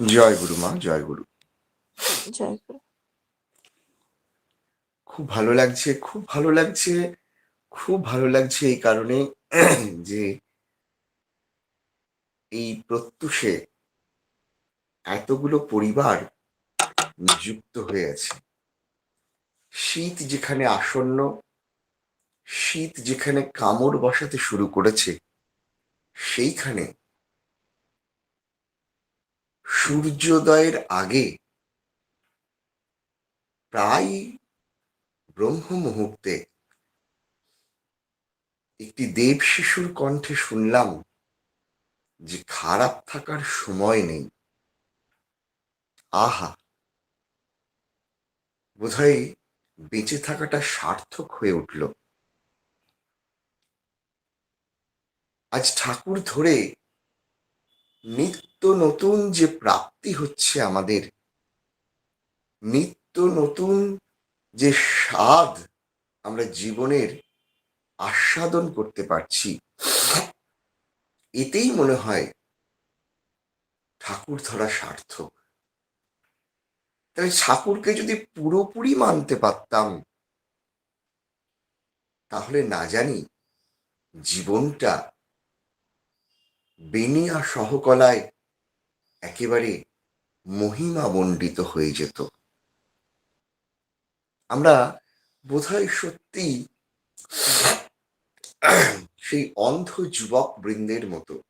জয় গুরু মা জয় গুরু। জয় গুরু। খুব ভালো লাগছে খুব ভালো লাগছে খুব ভালো লাগছে এই কারণে যে এই প্রত্যুষে এতগুলো পরিবার যুক্ত হয়ে আছে। শীত যেখানে আসন্ন শীত যেখানে কামড় বসাতে শুরু করেছে সেইখানে সূর্যোদয়ের আগে প্রায় ব্রহ্ম মুহূর্তে একটি দেব শিশুর কণ্ঠে শুনলাম যে খারাপ থাকার সময় নেই। আহা! বোধহয় বেঁচে থাকাটা সার্থক হয়ে উঠল। আজ ঠাকুর ধরে নিত্য নতুন যে প্রাপ্তি হচ্ছে আমাদের, নিত্য নতুন যে স্বাদ আমরা জীবনের আস্বাদন করতে পারছি, এতেই মনে হয় ঠাকুর ধরা সার্থক। তাই ঠাকুরকে যদি পুরোপুরি মানতে পারতাম, তাহলে না জানি জীবনটা বেনিয়া সহকলায় একেবারে মহিমা মণ্ডিত হয়ে যেত। আমরা বোধহয় সত্যি সেই অন্ধ যুবক বৃন্দের মতো,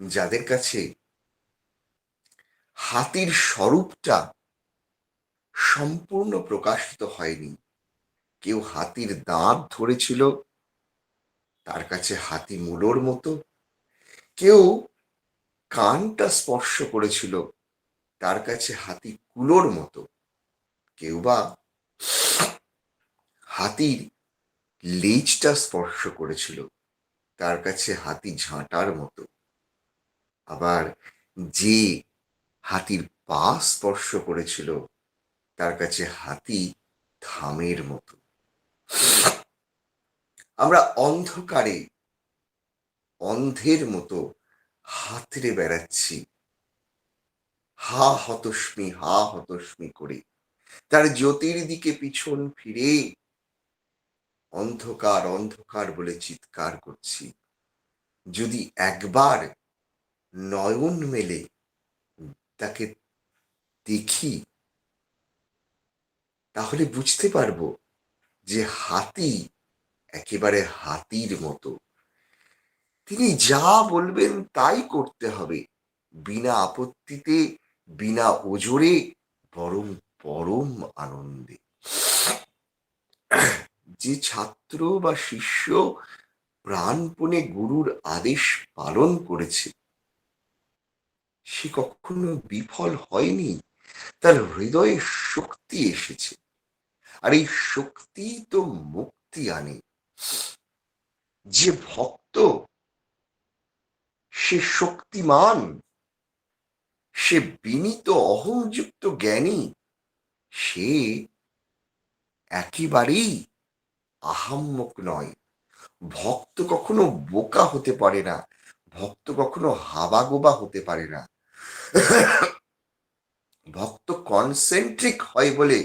যাদের কাছে হাতির স্বরূপটা সম্পূর্ণ প্রকাশিত হয়নি। কেউ হাতির দাঁত ধরেছিল, তার কাছে হাতি মূলোর মতো, কেউ কানটা স্পর্শ করেছিল তার কাছে হাতি কুলোর মতো। কেউ বা হাতির লেজটা স্পর্শ করেছিল তার কাছে হাতি ঝাঁটার মতো। আবার যে হাতির পা স্পর্শ করেছিল তার কাছে হাতি থামের মতো। আমরা অন্ধকারে অন্ধের মতো হাতড়ে বেড়াচ্ছি। হা হতস্মি হা হতস্মি করে। তার জ্যোতির দিকে পিছন ফিরে অন্ধকার অন্ধকার বলে চিৎকার করছি। যদি একবার নয়ন মেলে, তাকে দেখি, তাহলে বুঝতে পারব যে হাতি একেবারে হাতির মতো। তিনি যা বলবেন তাই করতে হবে। বিনা আপত্তিতে, বিনা ওজোরে, বরং পরম আনন্দে। যে ছাত্র বা শিষ্য প্রাণপণে গুরুর আদেশ পালন করেছে, সে কখনো বিফল হয়নি। তার হৃদয়ে শক্তি এসেছে, আর এই শক্তি তো মুক্তি আনে। যে ভক্ত সে শক্তিমান, সে বিনীত অহংযুক্ত জ্ঞানী, সে একেবারেই আহাম্মক নয়। ভক্ত কখনো বোকা হতে পারে না, ভক্ত কখনো হাবাগোবা হতে পারে না। ভক্ত কনসেন্ট্রিক হয় বলে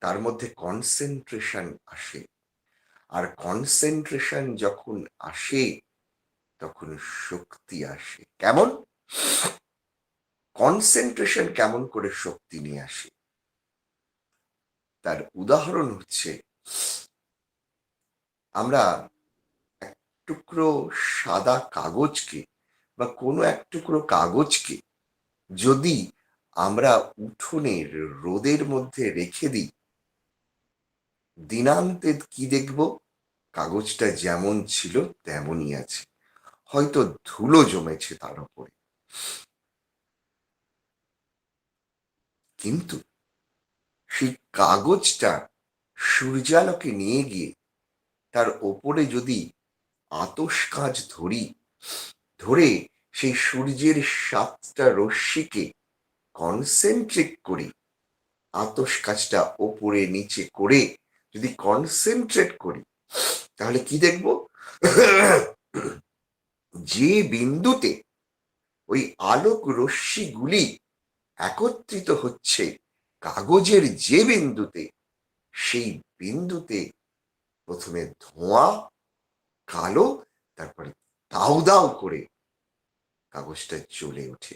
তার মধ্যে কনসেন্ট্রেশন আসে। আর কনসেন্ট্রেশন যখন আসে তখন শক্তি আসে। কেমন? কনসেন্ট্রেশন কেমন করে শক্তি নিয়ে আসে? তার উদাহরণ হচ্ছে, আমরা এক টুকরো সাদা কাগজকে বা কোনো এক টুকরো কাগজকে যদি আমরা উঠোনের রোদের মধ্যে রেখে দিই দিনান্তে কি দেখব? কাগজটা যেমন ছিল তেমনই আছে। হয়তো ধুলো জমেছে তার উপরে। কিন্তু সেই কাগজটা সূর্যালোকে নিয়ে গিয়ে তার ওপরে যদি আতস কাজ ধরি, ধরে সেই সূর্যের সাতটা রশ্মিকে কনসেন্ট্রেট করি, আতস কাজটা ওপরে নিচে করে যদি কনসেন্ট্রেট করি, তাহলে কি দেখব? যে বিন্দুতে ওই আলোক রশ্মিগুলি একত্রিত হচ্ছে কাগজের যে বিন্দুতে, সেই বিন্দুতে প্রথমে ধোঁয়া, কালো, তারপরে দাউ দাউ করে কাগজটা জ্বলে ওঠে।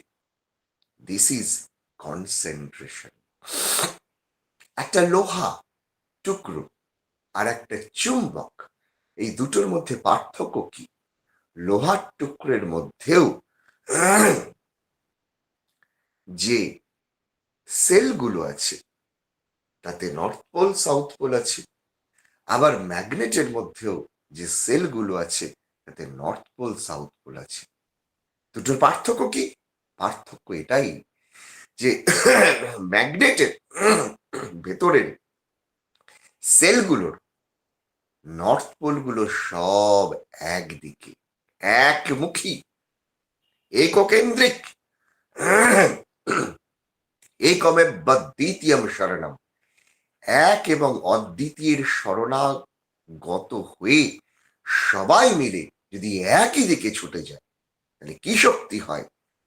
দিস ইজ কনসেন্ট্রেশন একটা লোহা টুকরো আর একটা চুম্বক, এই দুটোর মধ্যে পার্থক্য কি? লোহার টুকরের মধ্যেও যে সেলগুলো আছে, তাতে নর্থ পোল, সাউথ পোল আছে, আবার ম্যাগনেটের মধ্যেও যে সেলগুলো আছে, তাতে নর্থ পোল, সাউথ পোল আছে। দুটোর পার্থক্য কি? পার্থক্য এটাই যে ম্যাগনেটের ভেতরের সেলগুলোর নর্থ পোলগুলো সব একদিকে। একমুখী। এককেন্দ্রিক। একমে দ্বিতীয়ম শরণম। এক এবং অদ্বিতীয়ের শরণাগত হয়ে সবাই মিলে যদি একই দিকে ছুটে যায়, তাহলে কি শক্তি হয়?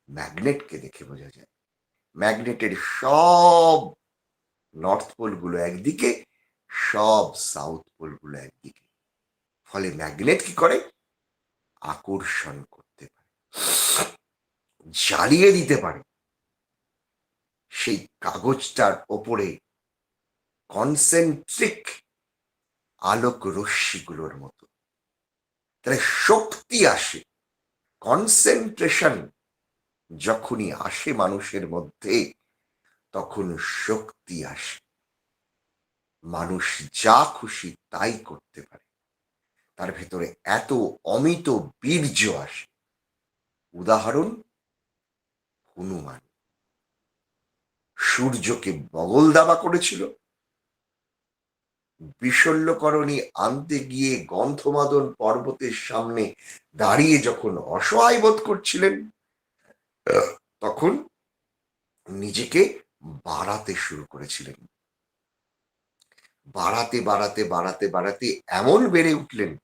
ম্যাগনেটকে দেখে বোঝা যায়। ম্যাগনেটের সব নর্থ পোলগুলো একদিকে, সব সাউথ পোলগুলো একদিকে। ফলে ম্যাগনেট কি করে? আকর্ষণ করতে পারে, জ্বালিয়ে দিতে পারে। সেই কাগজটার ওপরে কনসেন্ট্রিক আলোক রশ্মিগুলোর মতো। তাহলে শক্তি আসে কনসেন্ট্রেশন যখনই আসে মানুষের মধ্যে, তখন শক্তি আসে। মানুষ যা খুশি তাই করতে পারে। তার ভেতরে এত অমিত বীর্য আসে। উদাহরণ, হনুমান। সূর্যকে বগল দাবা করেছিল। বিশল্যকরণী আনতে গিয়ে গন্ধমাদন পর্বতের সামনে দাঁড়িয়ে যখন অসহায় বোধ করছিলেন, তখন নিজেকে বাড়াতে শুরু করেছিলেন। বাড়াতে বাড়াতে বাড়াতে বাড়াতে এমন বেড়ে উঠলেন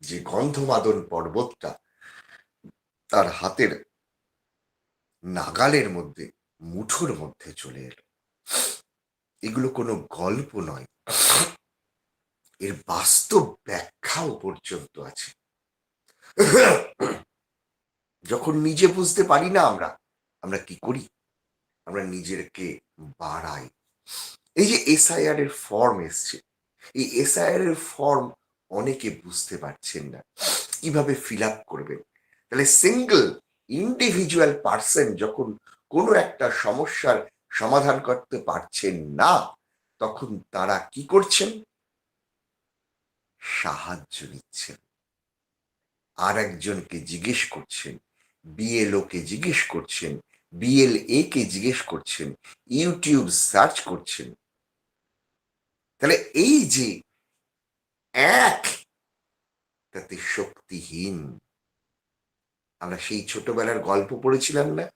যে গন্ধমাদন পর্বতটা তার হাতের নাগালের মধ্যে, মুঠোর মধ্যে চলে এলো। এগুলো কোনো গল্প নয়। এর বাস্তব ব্যাখ্যাও পর্যন্ত আছে। যখন নিজে বুঝতে পারি না আমরা আমরা কি করি? আমরা নিজেরকে বাড়াই। এই যে এসআইআর এর ফর্ম এসছে, এই এসআইআর এর ফর্ম অনেকে বুঝতে পারছেন না। কীভাবে ফিল আপ করবেন তাহলে সিঙ্গল ইন্ডিভিজুয়াল পার্সন যখন কোনো একটা সমস্যার সমাধান করতে পারছেন না, তখন তারা কি করছেন? সাহায্য নিচ্ছেন। আর একজনকে জিজ্ঞেস করছেন বিএলও কে জিজ্ঞেস করছেন বিএলএ কে জিজ্ঞেস করছেন ইউটিউব সার্চ করছেন। তাহলে এই যে এক, তাতে শক্তিহীন। আমরা সেই ছোটবেলার গল্প পড়েছিলাম না?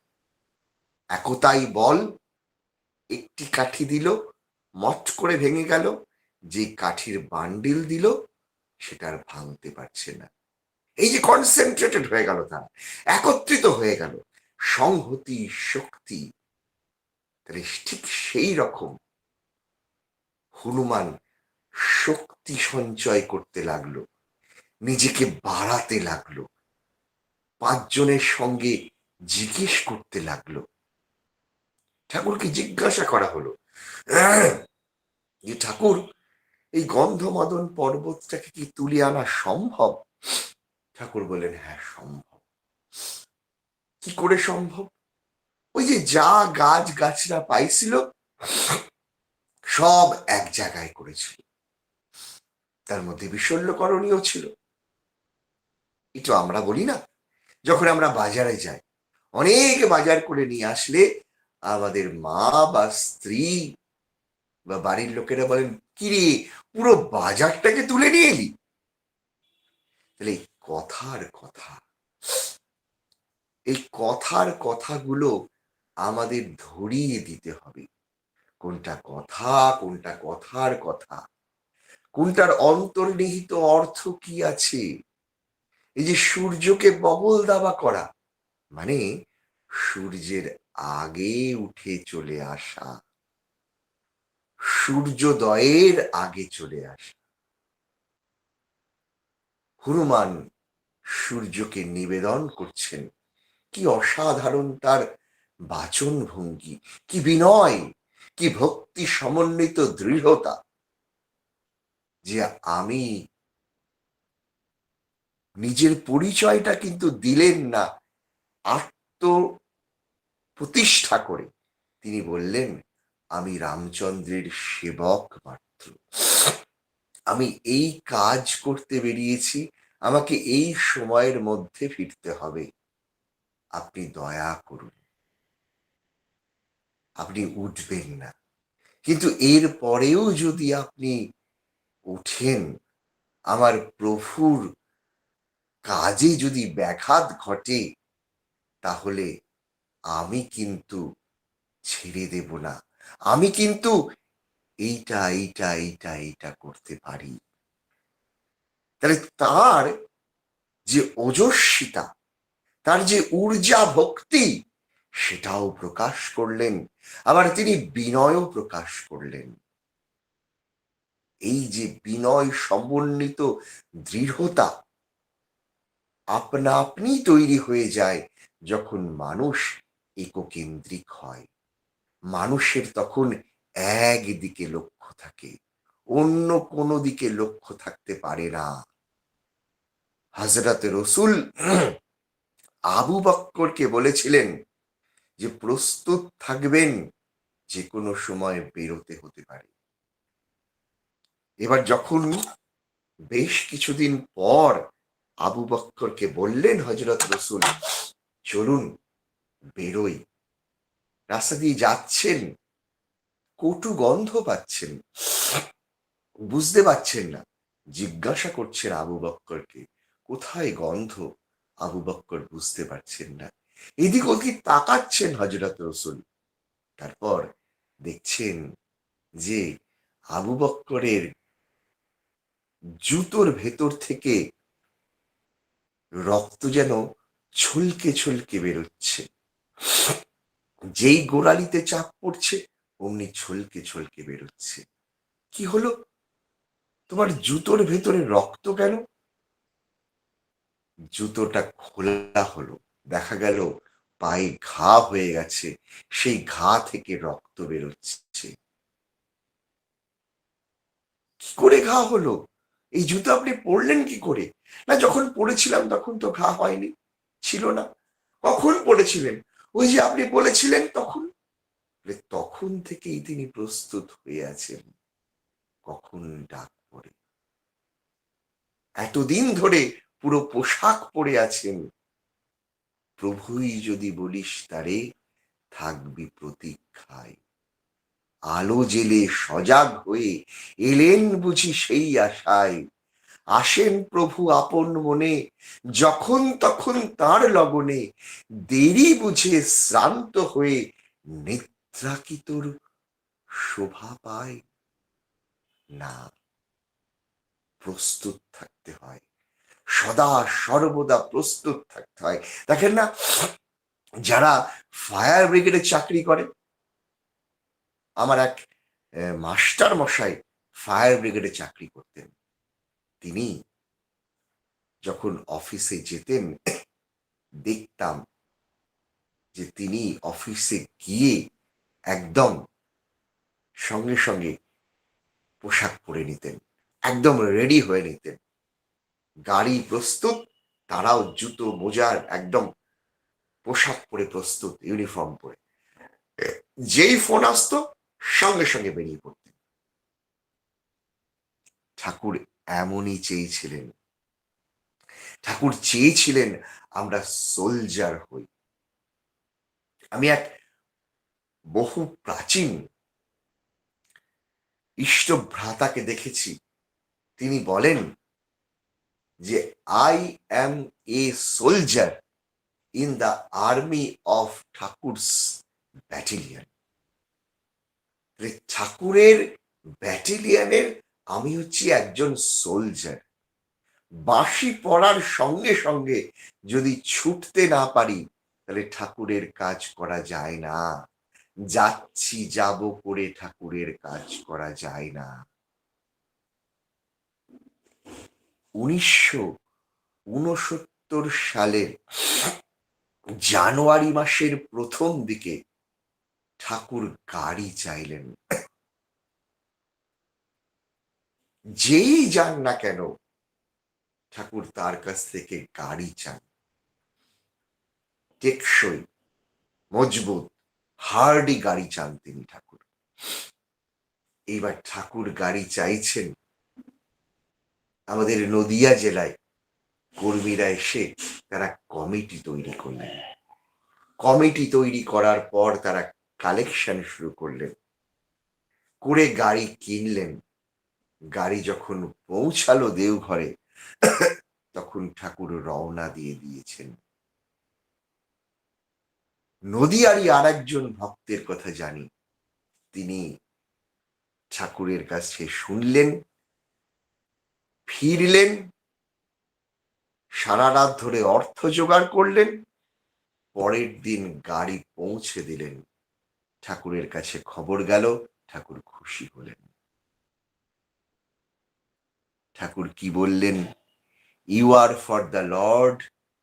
একতাই বল, একটি কাঠি দিল মট করে ভেঙে গেল, যে কাঠির বান্ডিল দিল, সেটা আর ভাঙতে পারছে না। এই যে কনসেন্ট্রেটেড হয়ে গেল তারা, একত্রিত হয়ে গেল, সংহতি, শক্তি, তাহলে ঠিক সেই রকম হনুমান শক্তি সঞ্চয় করতে লাগল, নিজেকে বাড়াতে লাগল, পাঁচজনের সঙ্গে জিজ্ঞেস করতে লাগল। ঠাকুরকে জিজ্ঞাসা করা হলো, যে ঠাকুর, এই গন্ধমাদন পর্বতটাকে কি তুলে আনা সম্ভব? ঠাকুর বলেন হ্যাঁ সম্ভব। কি করে সম্ভব? ওই যে যা গাছ গাছরা পাইছিল, সব এক জায়গায় করেছিল। তার মধ্যে বিশল্যকরণীয় ছিল। এটা আমরা বলি না, যখন আমরা বাজারে যাই, অনেক বাজার করে নিয়ে আসলে আমাদের মা বা স্ত্রী বা বাড়ির লোকেরা বলেন, কিরে, পুরো বাজারটাকে তুলে নিয়ে এলি? তাহলে এই কথার কথা, এই কথার কথাগুলো আমাদের ধরিয়ে দিতে হবে। কোনটা কথা, কোনটা কথার কথা? কোনটার অন্তর্নিহিত অর্থ কি আছে? এই যে সূর্যকে বগল দাবা করা মানে সূর্যের আগে উঠে চলে আসা, সূর্যোদয়ের আগে চলে আসা। হনুমান সূর্যকে নিবেদন করছেন, কি অসাধারণ তার বাচন ভঙ্গি কি বিনয়, কি ভক্তি সমন্বিত দৃঢ়তা। যে আমি নিজের পরিচয়টা কিন্তু দিলেন না আত্ম প্রতিষ্ঠা করে তিনি বললেন, আমি রামচন্দ্রের সেবক মাত্র। আমি এই কাজ করতে বেরিয়েছি, আমাকে এই সময়ের মধ্যে ফিরতে হবে। আপনি দয়া করুন। আপনি উঠবেন না। কিন্তু এর পরেও যদি আপনি ওঠেন। আমার প্রভুর কাজে যদি ব্যাঘাত ঘটে, তাহলে আমি কিন্তু ছেড়ে দেব না। আমি কিন্তু এইটা এইটা এইটা এইটা করতে পারি। তাহলে তার যে ওজস্বিতা, তার যে ঊর্জা ভক্তি, সেটাও প্রকাশ করলেন। আবার তিনি বিনয়ও প্রকাশ করলেন। এই যে বিনয় সমন্বিত দৃঢ়তা, আপনা আপনি তৈরি হয়ে যায় যখন মানুষ এককেন্দ্রিক হয়। মানুষের তখন একদিকে লক্ষ্য থাকে, অন্য কোনো দিকে লক্ষ্য থাকতে পারে না। হজরত রসুল আবু বক্করকে বলেছিলেন যে, প্রস্তুত থাকবেন যে কোনো সময় বেরোতে হতে পারে। এবার যখন বেশ কিছুদিন পর আবু বক্করকে বললেন হজরত রসুল, চলুন, বেরোই। রাস্তা দিয়ে যাচ্ছেন, কটু গন্ধ পাচ্ছেন, বুঝতে পারছেন না। জিজ্ঞাসা করছেন আবু বক্করকে, কোথায় গন্ধ? আবু বক্কর বুঝতে পারছেন না। এদিক ওদিক তাকাচ্ছেন হজরত রসুল। তারপর দেখছেন যে আবু বক্করের জুতোর ভেতর থেকে রক্ত যেন ছলকে ছলকে বেরোচ্ছে। যেই গোড়ালিতে চাপ পড়ছে, অমনি ছলকে ছলকে বেরোচ্ছে। কি হলো? তোমার জুতোর ভেতরে রক্ত কেন? জুতোটা খোলা হলো, দেখা গেল পায়ে ঘা হয়ে গেছে, সেই ঘা থেকে রক্ত বেরোচ্ছে। কি করে ঘা হলো? এই জুতো আপনি পরলেন কি করে? না, যখন পড়েছিলাম তখন তো ঘা হয়নি, ছিল না। কখন পড়েছিলেন ওই যে আপনি বলেছিলেন তখন? তখন থেকেই তিনি প্রস্তুত হয়ে আছেন। কখন ডাক পড়ে? এতদিন ধরে পুরো পোশাক পরে আছেন। প্রভুই যদি বলিস তারে, থাকবি প্রতীক্ষায়। আলো জেলে সজাগ হয়ে এলেন বুঝি সেই আশায়। আসেন প্রভু আপন মনে, যখন তখন তার লগনে দেরি বুঝে শ্রান্ত হয়ে নিদ্রা কি তোর শোভা পায়। না, প্রস্তুত থাকতে হয়, সদা সর্বদা প্রস্তুত থাকতে হয়। দেখেন না, যারা ফায়ার ব্রিগেডে চাকরি করে আমার এক মাস্টার মশাই ফায়ার ব্রিগেডে চাকরি করতেন। তিনি যখন অফিসে যেতেন, দেখতাম যে তিনি অফিসে গিয়ে একদম সঙ্গে সঙ্গে পোশাক পরে নিতেন, একদম রেডি হয়ে নিতেন। গাড়ি প্রস্তুত, তারাও জুতো, মোজার, একদম পোশাক পরে প্রস্তুত, ইউনিফর্ম পরে। যেই ফোন আসতো সঙ্গে সঙ্গে বেরিয়ে পড়তেন। ঠাকুর এমনই চেয়েছিলেন। ঠাকুর চেয়েছিলেন আমরা সোলজার হই। আমি এক বহু প্রাচীন ইষ্ট ভ্রাতাকে দেখেছি। তিনি বলেন যে I am a soldier in the army of Thakur's battalion ঠাকুরের ব্যাটেলিয়ানের আমি হচ্ছি একজন সোলজার বাঁশি পড়ার সঙ্গে সঙ্গে যদি ছুটতে না পারি, তাহলে ঠাকুরের কাজ করা যায় না। যাচ্ছি, যাব করে ঠাকুরের কাজ করা যায় না। উনিশশো উনসত্তর সালের জানুয়ারি মাসের প্রথম দিকে ঠাকুর গাড়ি চাইলেন। যেই যান না কেন, ঠাকুর তার কাছ থেকে গাড়ি চান। টেকসই, মজবুত, হার্ডি গাড়ি চান তিনি ঠাকুর। এইবার ঠাকুর গাড়ি চাইছেন, আমাদের নদিয়া জেলায় কর্মীরা এসে তারা কমিটি তৈরি করলেন। কমিটি তৈরি করার পর তারা কালেকশন শুরু করলেন। করে গাড়ি কিনলেন। গাড়ি যখন পৌঁছালো দেওঘরে, তখন ঠাকুর রওনা দিয়ে দিয়েছেন। নদিয়ারই আর একজন ভক্তের কথা জানি। তিনি ঠাকুরের কাছে শুনলেন, ফিরলেন, সারা রাত ধরে অর্থ জোগাড় করলেন, পরের দিন গাড়ি পৌঁছে দিলেন। ঠাকুরের কাছে খবর গেল, ঠাকুর খুশি হলেন। ঠাকুর কি বললেন? You are for the lord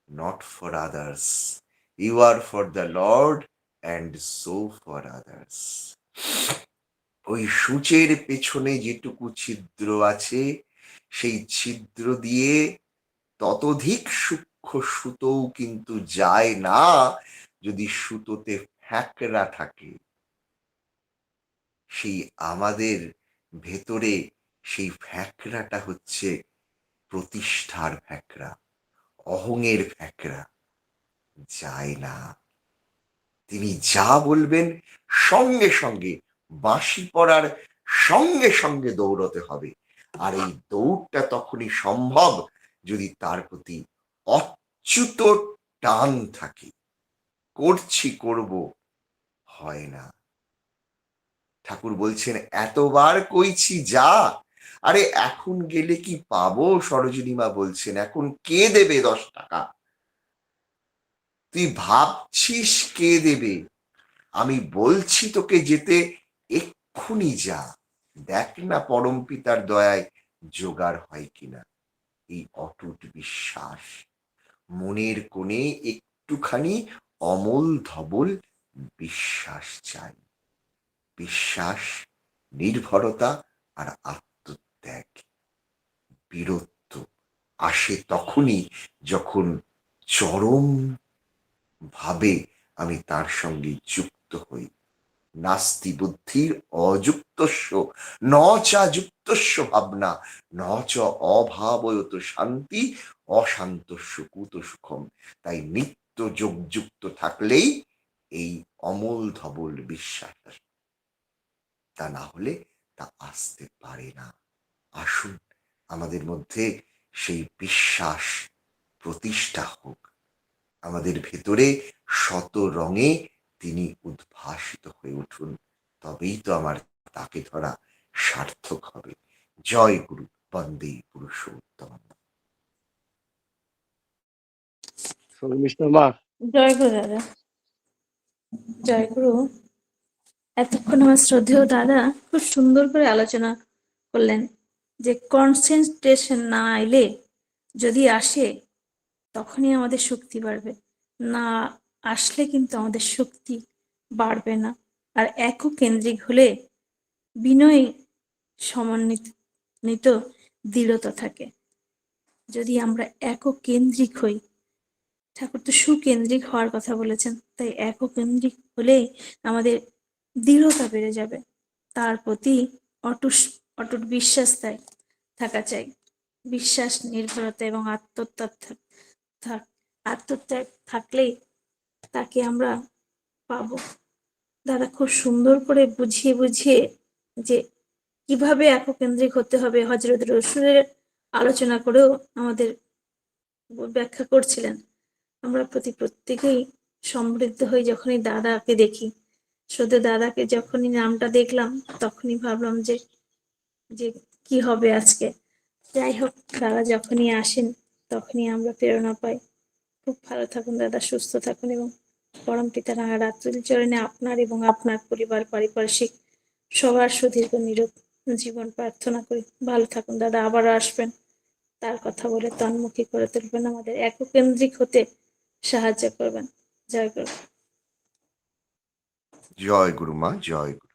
not for others you are for the lord and so for others ওই সূচের পেছনে যেটুকু ছিদ্র আছে, সেই ছিদ্র দিয়ে ততধিক সূক্ষ্ম সুতোও কিন্তু যায় না, যদি সুতোতে ফ্যাকরা থাকে। সেই আমাদের ভেতরে সেই ফ্যাকরাটা হচ্ছে প্রতিষ্ঠার ফ্যাকরা অহংের ফ্যাকরা। যায় না। তিনি যা বলবেন সঙ্গে সঙ্গে, বাঁশি পড়ার সঙ্গে সঙ্গে দৌড়তে হবে। আর এই দৌড়টা তখনই সম্ভব যদি তার প্রতি অচ্যুত টান থাকে। করছি, করব, হয় না। ঠাকুর বলছেন, এতবার কইছি যা। আরে, এখন গেলে কি পাবো? সরোজিনীমা বলছেন, এখন কে দেবে দশ টাকা? তুই ভাবছিস কে দেবে? আমি বলছি তোকে যেতে, এক্ষুনি যা। দেখ না পরম পিতার দয়ায় জোগাড় হয় কিনা। এই অটুট বিশ্বাস। মনের কোণে একটুখানি অমল ধবল বিশ্বাস চাই। বিশ্বাস, নির্ভরতা আর আত্মত্যাগ। বীরত্ব আসে তখনই যখন চরম ভাবে আমি তার সঙ্গে যুক্ত হই। নাস্তি বুদ্ধির অযুক্তস্য ন চা যুক্তস্য ভাবনা, ন চ অভাবয়ত শান্তি অশান্তস্য কুত সুখম। তাই নিত্য যোগযুক্ত থাকলেই এই অমল ধবল বিশ্বাস। তা না হলে তা আসতে পারে না। আসুন আমাদের মধ্যে সেই বিশ্বাস প্রতিষ্ঠা হোক। আমাদের ভেতরে শত রঙে তিনি উদ্ভাসিত হয়ে উঠুন। তবেই তো আমার তাকে ধরা সার্থক হবে। জয় গুরু বন্দে পুরুষোত্তম। জয় গুরু দাদা। জয় গুরু। এতক্ষণ আমার শ্রদ্ধেয় দাদা খুব সুন্দর করে আলোচনা করলেন যে কনসেন্ট্রেশন না এলে যদি আসে, তখনই আমাদের শক্তি বাড়বে। না আসলে কিন্তু আমাদের শক্তি বাড়বে না। আর একক কেন্দ্রিক হলে বিনয় সমন্বিত দৃঢ়তা থাকে। যদি আমরা একক কেন্দ্রিক হই, ঠাকুর তো সুকেন্দ্রিক হওয়ার কথা বলেছেন, তাই এককেন্দ্রিক হলেই আমাদের দৃঢ়তা বেড়ে যাবে। তার প্রতি অটুস, অটুট বিশ্বাস তাই থাকা চাই। বিশ্বাস, নির্ভরতা এবং আত্মত্যাগ থাক আত্মত্যাগ থাকলেই তাকে আমরা পাবো। দাদা খুব সুন্দর করে বুঝিয়ে বুঝিয়ে যে কীভাবে এককেন্দ্রিক হতে হবে হজরত রসুলের আলোচনা করেও আমাদের ব্যাখ্যা করছিলেন। আমরা প্রতি প্রত্যেকেই সমৃদ্ধ হই যখনই দাদাকে দেখি। শুধু দাদাকে যখনই নামটা দেখলাম, তখনই ভাবলাম যে যে কি হবে আজকে। যাই হোক, দাদা যখনই আসেন, তখনই আমরা প্রেরণা পাই। খুব ভালো থাকুন দাদা, সুস্থ থাকুন এবং পরম পিতা রাত্রিল চরণে আপনার এবং আপনার পরিবার, পারিপার্শ্বিক সবার সুদীর্ঘ নিরোগ জীবন প্রার্থনা করি। ভালো থাকুন দাদা আবারও আসবেন। তার কথা বলে তন্মুখী করে তুলবেন, আমাদের এককেন্দ্রিক হতে সাহায্য করবেন। জয় গুরু জয় গুরুমা জয় গুরু